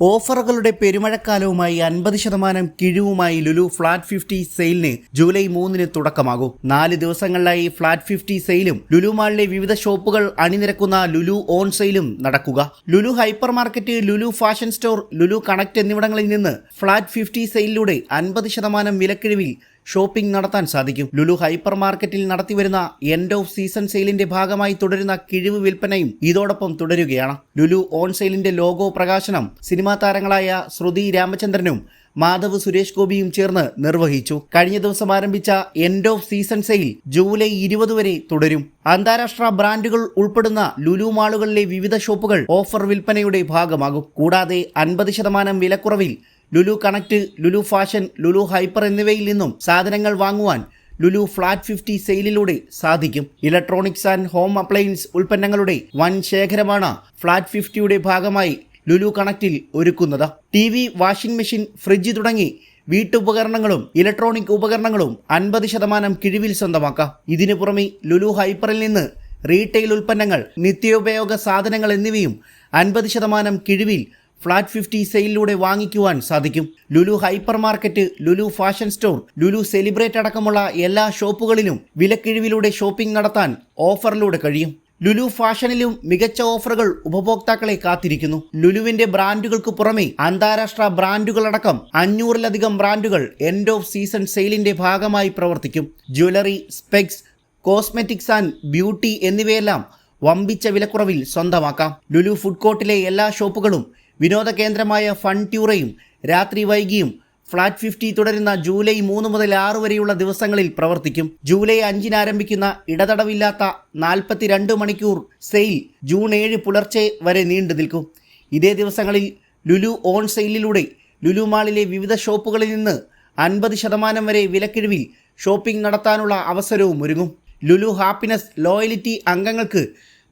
ഓഫറുകളുടെ പെരുമഴക്കാലവുമായി അൻപത് ശതമാനം കിഴിവുമായി ലുലു ഫ്ലാറ്റ് ഫിഫ്റ്റി സെയിലിന് ജൂലൈ മൂന്നിന് തുടക്കമാകും. നാല് ദിവസങ്ങളിലായി ഫ്ളാറ്റ് ഫിഫ്റ്റി സെയിലും ലുലു മാളിലെ വിവിധ ഷോപ്പുകൾ അണിനിരക്കുന്ന ലുലു ഓൺ സെയിലും നടക്കുക. Lulu hypermarket Lulu fashion store Lulu connect എന്നിവിടങ്ങളിൽ നിന്ന് ഫ്ളാറ്റ് ഫിഫ്റ്റി സെയിലിലൂടെ അൻപത് ശതമാനം വിലക്കിഴിവിൽ ഷോപ്പിംഗ് നടത്താൻ സാധിക്കും. ലുലു ഹൈപ്പർ മാർക്കറ്റിൽ നടത്തിവരുന്ന എൻഡ് ഓഫ് സീസൺ സെയിലിന്റെ ഭാഗമായി തുടരുന്ന കിഴിവ് വിൽപ്പനയും ഇതോടൊപ്പം തുടരുകയാണ്. ലുലു ഓൺ സെയിലിന്റെ ലോഗോ പ്രകാശനം സിനിമാ താരങ്ങളായ ശ്രുതി രാമചന്ദ്രനും മാധവ് സുരേഷ് ഗോപിയും ചേർന്ന് നിർവഹിച്ചു. കഴിഞ്ഞ ദിവസം ആരംഭിച്ച end of season sale July ഇരുപത് വരെ തുടരും. അന്താരാഷ്ട്ര ബ്രാൻഡുകൾ ഉൾപ്പെടുന്ന ലുലു മാളുകളിലെ വിവിധ ഷോപ്പുകൾ ഓഫർ വിൽപ്പനയുടെ ഭാഗമാകും. കൂടാതെ അൻപത് ശതമാനം വിലക്കുറവിൽ Lulu connect Lulu fashion Lulu hyper എന്നിവയിൽ നിന്നും സാധനങ്ങൾ വാങ്ങുവാൻ ലുലു ഫ്ലാറ്റ് ഫിഫ്റ്റി സെയിലിലൂടെ സാധിക്കും. ഇലക്ട്രോണിക്സ് ആൻഡ് ഹോം അപ്ലയൻസ് ഉൽപ്പന്നങ്ങളുടെ വൻ ശേഖരമാണ് ഫ്ലാറ്റ് ഫിഫ്റ്റിയുടെ ഭാഗമായി ലുലു കണക്റ്റിൽ ഒരുക്കുന്നത്. T V washing machine fridge തുടങ്ങി വീട്ടുപകരണങ്ങളും ഇലക്ട്രോണിക് ഉപകരണങ്ങളും അൻപത് ശതമാനം കിഴിവിൽ സ്വന്തമാക്കാം. ഇതിനു പുറമെ ലുലു ഹൈപ്പറിൽ നിന്ന് റീറ്റെയിൽ ഉൽപ്പന്നങ്ങൾ നിത്യോപയോഗ സാധനങ്ങൾ എന്നിവയും അൻപത് ശതമാനം കിഴിവിൽ ഫ്ലാറ്റ് ഫിഫ്റ്റി സെയിലിലൂടെ വാങ്ങിക്കുവാൻ സാധിക്കും. Lulu hypermarket Lulu fashion store Lulu celebrate അടക്കമുള്ള എല്ലാ ഷോപ്പുകളിലും വിലക്കിഴിവിലൂടെ ഷോപ്പിംഗ് നടത്താൻ ഓഫറിലൂടെ കഴിയും. ലുലു ഫാഷനിലും മികച്ച ഓഫറുകൾ ഉപഭോക്താക്കളെ കാത്തിരിക്കുന്നു. ലുലുവിന്റെ ബ്രാൻഡുകൾക്ക് പുറമെ അന്താരാഷ്ട്ര ബ്രാൻഡുകളടക്കം അഞ്ഞൂറിലധികം ബ്രാൻഡുകൾ എൻഡ് ഓഫ് സീസൺ സെയിലിന്റെ ഭാഗമായി പ്രവർത്തിക്കും. Jewellery specs cosmetics and beauty എന്നിവയെല്ലാം വമ്പിച്ച വിലക്കുറവിൽ സ്വന്തമാക്കാം. ലുലു ഫുഡ് കോർട്ടിലെ എല്ലാ ഷോപ്പുകളും വിനോദ കേന്ദ്രമായ ഫൺ ട്യൂറയും രാത്രി വൈകിയും ഫ്ളാറ്റ് ഫിഫ്റ്റി തുടരുന്ന ജൂലൈ മൂന്ന് മുതൽ ആറ് വരെയുള്ള ദിവസങ്ങളിൽ പ്രവർത്തിക്കും. ജൂലൈ അഞ്ചിന് ആരംഭിക്കുന്ന ഇടതടവില്ലാത്ത നാൽപ്പത്തിരണ്ട് മണിക്കൂർ സെയിൽ ജൂൺ ഏഴ് പുലർച്ചെ വരെ നീണ്ടു നിൽക്കും. ഇതേ ദിവസങ്ങളിൽ ലുലു ഓൺ സെയിലിലൂടെ ലുലു മാളിലെ വിവിധ ഷോപ്പുകളിൽ നിന്ന് അൻപത് ശതമാനം വരെ വിലക്കിഴിവിൽ ഷോപ്പിംഗ് നടത്താനുള്ള അവസരവും ഒരുങ്ങും. ലുലു ഹാപ്പിനെസ് ലോയലിറ്റി അംഗങ്ങൾക്ക്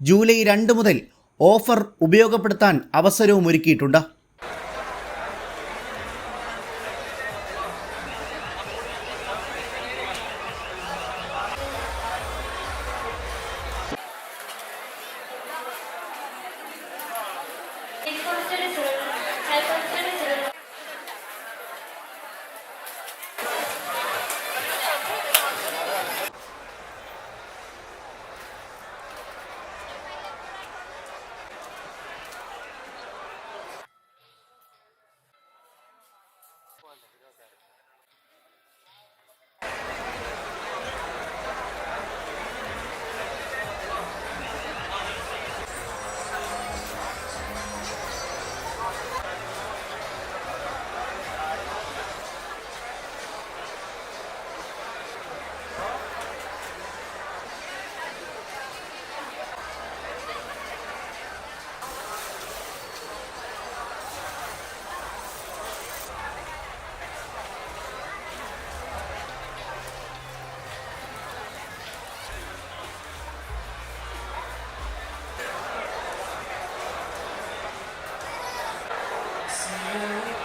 ജൂലൈ രണ്ട് മുതൽ ഓഫർ ഉപയോഗപ്പെടുത്താൻ അവസരവും ഒരുക്കിയിട്ടുണ്ട്? Yeah.